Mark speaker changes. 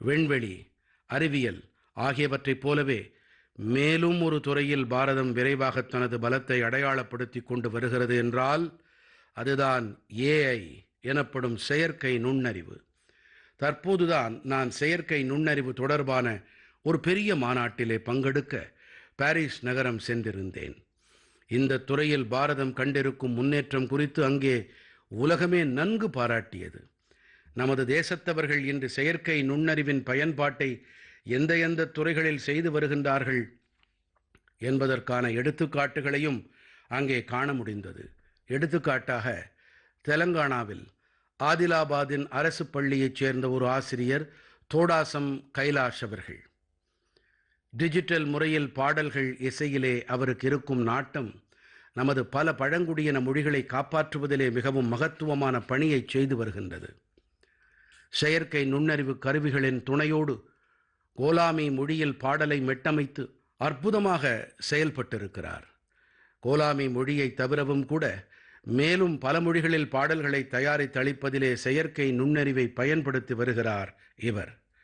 Speaker 1: விண்வெளி அறிவியல் ஆகியவற்றைப் போலவே மேலும் ஒரு துறையில் பாரதம் விரைவாக தனது பலத்தை அடையாளப்படுத்தி கொண்டு வருகிறது என்றால் அதுதான் ஏஐ எனப்படும் செயற்கை நுண்ணறிவு. தற்போதுதான் நான் செயற்கை நுண்ணறிவு தொடர்பான ஒரு பெரிய மாநாட்டிலே பங்கெடுக்க பாரிஸ் நகரம் சென்றிருந்தேன். இந்த துறையில் பாரதம் கண்டிருக்கும் முன்னேற்றம் குறித்து அங்கே உலகமே நன்கு பாராட்டியது. நமது தேசத்தவர்கள் இன்று செயற்கை நுண்ணறிவின் பயன்பாட்டை எந்த எந்த துறைகளில் செய்து வருகின்றார்கள் என்பதற்கான எடுத்துக்காட்டுகளையும் அங்கே காண முடிந்தது. எடுத்துக்காட்டாக தெலங்கானாவில் ஆதிலாபாதின் அரசு பள்ளியைச் சேர்ந்த ஒரு ஆசிரியர் தோடாசம் கைலாஷ் அவர்கள். டிஜிட்டல் முறையில் பாடல்கள் இசையிலே அவருக்கு இருக்கும் நாட்டம் நமது பல பழங்குடியின மொழிகளை காப்பாற்றுவதிலே மிகவும் மகத்துவமான பணியை செய்து வருகின்றது. செயற்கை நுண்ணறிவு கருவிகளின் துணையோடு கோலாமி மொழியில் பாடலை மெட்டமைத்து அற்புதமாக செயல்பட்டிருக்கிறார். கோலாமி மொழியைத் தவிரவும் கூட மேலும் பல மொழிகளில் பாடல்களை தயாரித்தளிப்பதிலே செயற்கை நுண்ணறிவை பயன்படுத்தி வருகிறார் இவர்.